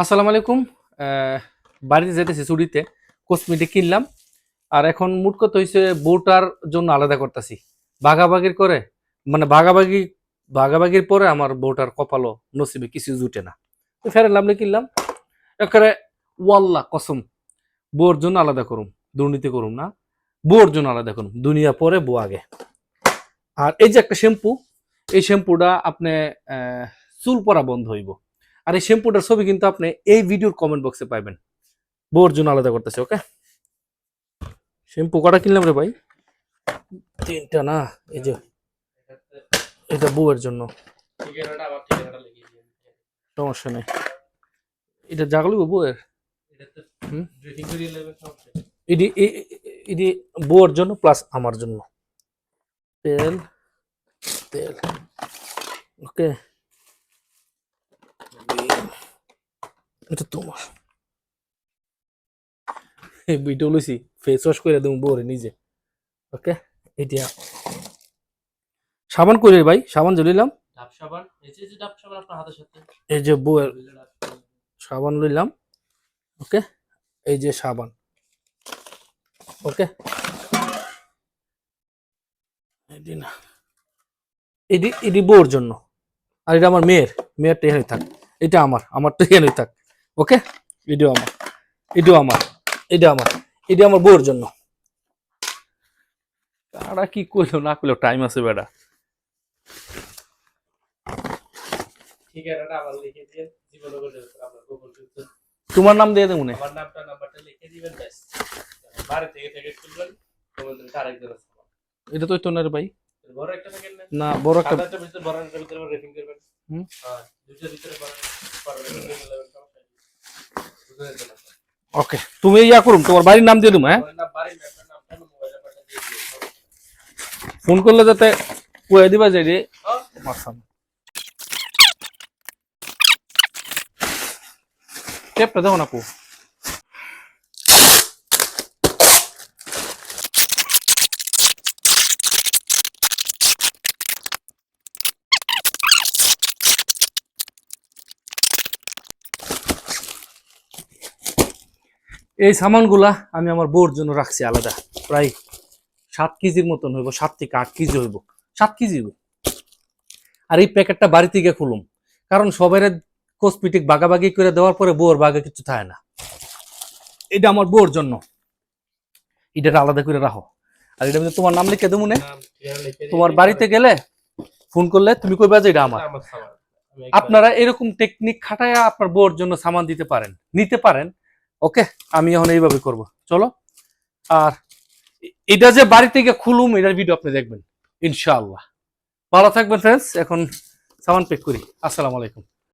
আসসালামু আলাইকুম। বাড়িতে যেতেছি চুরিতে কসমেটিক কিনলাম। আর এখন মুট কত হয়েছে বউটার জন্য আলাদা করতেছি। ভাগাভাগির করে মানে ভাগাভাগি, ভাগাভাগির পরে আমার বউটার কপালও নসিবে কিছু জুটে না। তো ফেরেন লামলে কিনলাম। একেবারে ওয়াল্লা কসম, বউর জন্য আলাদা করুম, দুর্নীতি করুম না। বউর জন্য আলাদা করুম, দুনিয়া পরে বউ আগে। আর এই যে একটা শ্যাম্পু, এই শ্যাম্পুটা আপনি চুল পরা বন্ধ হইব। আর এই শ্যাম্পুটার ছবি কিন্তু আপনি এই ভিডিওর কমেন্ট বক্সে পাবেন বউর জন্য আলাদা করতেছে ওকে শ্যাম্পু কটা কিনলাম রে ভাই? তিনটা না? এই যে, এটা বউয়ের জন্য। সমস্যা নেই। এটা জাগলো বউয়ের? এটি বউয়ের জন্য প্লাস আমার জন্য। তেল তেল ওকে এটা তোমার এই ভিডিও লইছি ফেস ওয়াশ করে দেবো বউরে নিজে। ওকে এটা সাবান করে ভাই সাবান জ্বলিলাম ডাব সাবান এই যে ডাব সাবান আপনার হাতের সাথে। এই যে বউয়ের সাবান লইলাম ওকে এই যে সাবান। ওকে না বউর জন্য। আর এটা আমার মেয়ের মেয়েরটা এখানে থাক। এটা আমার আমারটা এখানে থাক। ওকে? এটাও আমার। এটাও আমার। এটা আমার। এটা আমার বউর জন্য। তারা কি করল না করল টাইম আছে বেটা। ঠিকানাটা আবার লিখে দিয়ে জীবন করে দেবেন আপনার গুগল পিতে তোমার নাম দিয়ে দেবো না। আমার নামটা নাম্বারটা লিখে দিবেন বাড়ি থেকে থেকে তুলবেন তোমাদের আরেকজন আছে আমার। এটা তো তো না রে ভাই বড় একটা থাকেন না না বড় একটা ভিতরে বড় একটা ভিতরে রেফিং করবেন। হুম। হ্যাঁ ভিতরে বড় বড় রেফিং করে নেবেন সমস্যা নেই বুঝতে পেরেছেন ওকে তুমি ইয়া করুম তোমার বাড়ির নাম দিয়ে দেবো হ্যাঁ আমার নাম বাড়ি ম্যাপের নামটা মোবাইল নাম্বারটা দিয়ে দিবেন ফোন করলে যাতে কয়ে দিবা যে রে হ্যাঁ মারসাম টেপটা দেবো না পু এই সামানগুলা আমি আমার বউর জন্য রাখছি আলাদা। প্রায় সাত কেজির মতন হইব সাত থেকে আট কেজি হইব। সাত কেজি হইব। আর এই প্যাকেটটা বাড়ি থেকে খুলুম। কারণ সবাই কসমেটিক বাগাবাগি করে দেওয়ার পরে বউর বাগে কিছু থাকে না। এটা আমার বউর জন্য। এটা আলাদা করে রাখো। আর এটা তোমার নাম লিখে দেবো তোমার বাড়িতে গেলে ফোন করলে তুমি কইবা যে এটা আমার। আপনারা এরকম টেকনিক খাটায় আপনার বউর জন্য সামান দিতে পারেন। নিতে পারেন। ওকে? আমি এখন এইভাবে করব। চলো? আর এটা যে বাড়ি থেকে খুলুম, এটার ভিডিও আপনি দেখবেন, ইনশাআল্লাহ। ভালো থাকবেন ফ্রেন্ডস এখন সামান পেক করি। আসসালামু আলাইকুম।